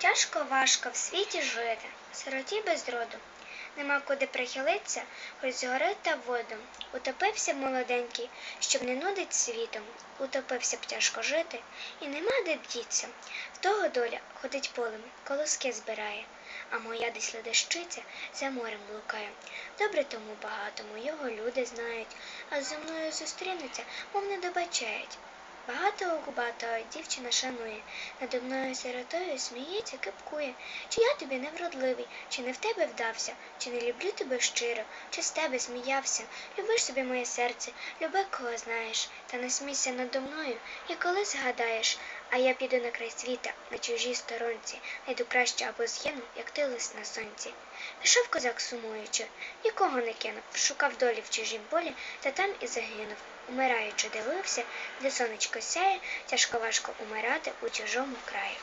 Тяжко важко в світі жити, сироті без роду. Нема куди прихилитися, хоч згори та воду. Утопився молоденький, щоб не нудить світом. Утопився б тяжко жити, і нема де діться. В того доля ходить полем, колоски збирає, а моя десь ледещиця за морем блукає. Добре тому багатому, його люди знають, а зі мною зустрінуться, мов не добачають. Багатого губатого дівчина шанує, надо мною сиротою сміється, кипкує. Чи я тобі невродливий, чи не в тебе вдався, чи не люблю тебе щиро, чи з тебе сміявся. Любиш собі моє серце, люби кого знаєш, та не смійся надо мною, і коли згадаєш, а я піду на край світа, на чужій сторонці, найду краще або згину, як ти лист на сонці. Пішов козак сумуючи, нікого не кинув, шукав долі в чужім полі, та там і загинув. Умираючи, дивився, де сонечко сяє, тяжко важко умирати у чужому краї.